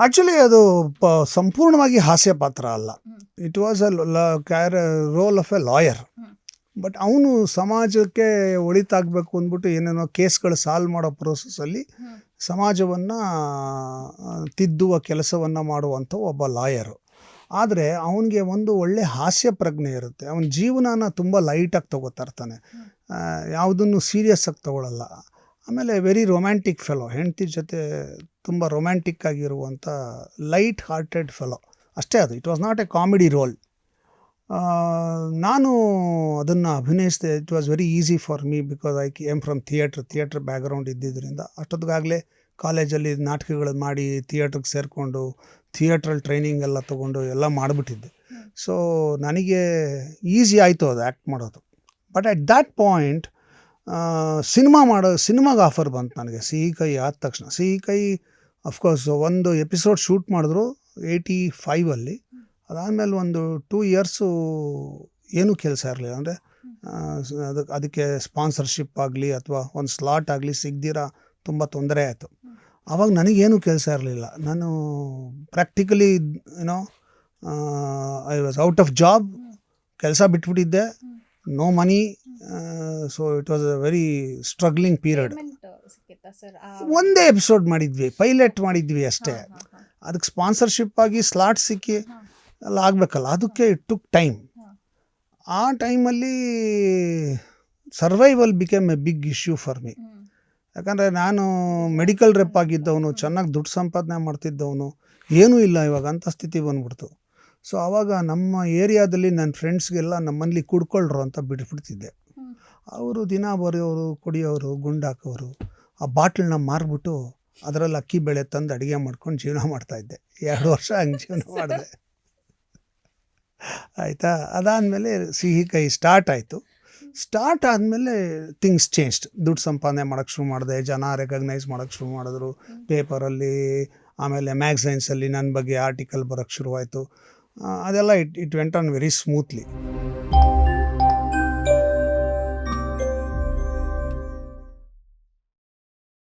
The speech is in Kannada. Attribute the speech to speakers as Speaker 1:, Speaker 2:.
Speaker 1: ಆ್ಯಕ್ಚುಲಿ ಅದು ಪ ಸಂಪೂರ್ಣವಾಗಿ ಹಾಸ್ಯ ಪಾತ್ರ ಅಲ್ಲ it was a car role of a lawyer but ಅವನು ಸಮಾಜಕ್ಕೆ ಒಳಿತಾಗಬೇಕು ಅಂದ್ಬಿಟ್ಟು ಏನೇನೋ ಕೇಸ್ಗಳು ಸಾಲ್ವ್ ಮಾಡೋ ಪ್ರೋಸೆಸ್ಸಲ್ಲಿ. ಸಮಾಜವನ್ನು ತಿದ್ದುವ ಕೆಲಸವನ್ನು ಮಾಡುವಂಥ ಒಬ್ಬ ಲಾಯರು ಆದರೆ ಅವನಿಗೆ ಒಂದು ಒಳ್ಳೆ ಹಾಸ್ಯ ಪ್ರಜ್ಞೆ ಇರುತ್ತೆ. ಅವನ ಜೀವನನ ತುಂಬ ಲೈಟಾಗಿ ತಗೋತಾ ಇರ್ತಾನೆ ಯಾವುದನ್ನು ಸೀರಿಯಸ್ ಆಗಿ ತಗೊಳ್ಳಲ್ಲ ಆಮೇಲೆ ವೆರಿ ರೊಮ್ಯಾಂಟಿಕ್ ಫೆಲೋ ಹೆಂಡತಿ ಜೊತೆ ತುಂಬ ರೊಮ್ಯಾಂಟಿಕ್ ಆಗಿರುವಂಥ ಲೈಟ್ ಹಾರ್ಟೆಡ್ ಫೆಲೋ ಅಷ್ಟೇ ಅದು it was not a comedy role ನಾನು ಅದನ್ನು ಅಭಿನಯಿಸಿದೆ it was very easy for me because I'm from theatre theatre background ಇದ್ದಿದ್ದರಿಂದ ಅಷ್ಟೊತ್ತಿಗಾಗಲೇ ಕಾಲೇಜಲ್ಲಿ ನಾಟಕಗಳು ಮಾಡಿ ಥಿಯೇಟ್ರಿಗೆ ಸೇರಿಕೊಂಡು ಥಿಯೇಟ್ರಲ್ಲಿ ಟ್ರೈನಿಂಗ್ ಎಲ್ಲ ತೊಗೊಂಡು ಎಲ್ಲ ಮಾಡಿಬಿಟ್ಟಿದ್ದೆ. ಸೊ ನನಗೆ ಈಸಿ ಆಯಿತು ಅದು ಆ್ಯಕ್ಟ್ ಮಾಡೋದು. But at that point cinema ಮಾಡೋ ಸಿನಿಮಾಗೆ ಆಫರ್ ಬಂತು ನನಗೆ. ಸಿಹಿ ಕೈ ಆದ ತಕ್ಷಣ. ಸಿಹಿ ಕೈ ಅಫ್ಕೋರ್ಸ್ ಒಂದು ಎಪಿಸೋಡ್ ಶೂಟ್ ಮಾಡಿದ್ರು ಏಯ್ಟಿ ಫೈವಲ್ಲಿ ಅದಾದಮೇಲೆ ಒಂದು ಟೂ ಇಯರ್ಸು ಏನೂ ಕೆಲಸ ಇರಲಿಲ್ಲ. ಅಂದರೆ ಅದಕ್ಕೆ ಅದಕ್ಕೆ ಸ್ಪಾನ್ಸರ್ಶಿಪ್ ಆಗಲಿ ಅಥವಾ ಒಂದು ಸ್ಲಾಟ್ ಆಗಲಿ ಸಿಗ್ದಿರ ತುಂಬ ತೊಂದರೆ ಆಯಿತು. ಆವಾಗ ನನಗೇನು ಕೆಲಸ ಇರಲಿಲ್ಲ. ನಾನು ಪ್ರಾಕ್ಟಿಕಲಿ ಏನೋ I was out of job ಕೆಲಸ ಬಿಟ್ಬಿಟ್ಟಿದ್ದೆ. No money so it was a very struggling period ಒಂದೇ ಎಪಿಸೋಡ್ ಮಾಡಿದ್ವಿ ಪೈಲಟ್ ಮಾಡಿದ್ವಿ ಅಷ್ಟೇ. ಅದಕ್ಕೆ ಸ್ಪಾನ್ಸರ್ಶಿಪ್ ಆಗಿ ಸ್ಲಾಟ್ ಸಿಕ್ಕಿ ಎಲ್ಲ ಆಗಬೇಕಲ್ಲ ಅದಕ್ಕೆ ಇಟ್ ಟುಕ್ ಟೈಮ್. ಆ ಟೈಮಲ್ಲಿ survival became a big issue for me ಯಾಕಂದರೆ ನಾನು ಮೆಡಿಕಲ್ ರೆಪ್ ಆಗಿದ್ದವನು ಚೆನ್ನಾಗಿ ದುಡ್ಡು ಸಂಪಾದನೆ ಮಾಡ್ತಿದ್ದವನು ಏನೂ ಇಲ್ಲ ಇವಾಗ ಅಂಥ ಸ್ಥಿತಿ ಬಂದ್ಬಿಡ್ತು. ಸೊ ಆವಾಗ ನಮ್ಮ ಏರಿಯಾದಲ್ಲಿ ನನ್ನ ಫ್ರೆಂಡ್ಸ್ಗೆಲ್ಲ ನಮ್ಮಲ್ಲಿ ಕುಡ್ಕೊಳ್ರು ಅಂತ ಬಿಟ್ಬಿಡ್ತಿದ್ದೆ. ಅವರು ದಿನ ಬರೆಯೋರು, ಕುಡಿಯೋರು ಗುಂಡಾಕೋರು ಆ ಬಾಟ್ಲನ್ನ ಮಾರ್ಬಿಟ್ಟು ಅದರಲ್ಲಿ ಅಕ್ಕಿ ಬೆಳೆ ತಂದು ಅಡುಗೆ ಮಾಡ್ಕೊಂಡು ಜೀವನ ಮಾಡ್ತಾಯಿದ್ದೆ ಎರಡು ವರ್ಷ ಹಂಗೆ ಜೀವನ ಮಾಡಿದೆ. ಆಯಿತಾ? ಅದಾದಮೇಲೆ ಸಿಹಿ ಕೈ ಸ್ಟಾರ್ಟ್ ಆಯಿತು. ಸ್ಟಾರ್ಟ್ ಆದಮೇಲೆ ಥಿಂಗ್ಸ್ ಚೇಂಜ್ಡ್ ದುಡ್ಡು ಸಂಪಾದನೆ ಮಾಡೋಕ್ಕೆ ಶುರು ಮಾಡಿದೆ. ಜನ ರೆಕಗ್ನೈಸ್ ಮಾಡೋಕ್ಕೆ ಶುರು ಮಾಡಿದ್ರು. ಪೇಪರಲ್ಲಿ, ಆಮೇಲೆ ಮ್ಯಾಗ್ಝೈನ್ಸಲ್ಲಿ ನನ್ನ ಬಗ್ಗೆ ಆರ್ಟಿಕಲ್ ಬರೋಕ್ಕೆ ಶುರುವಾಯಿತು. ಅದೆಲ್ಲ it it went on very smoothly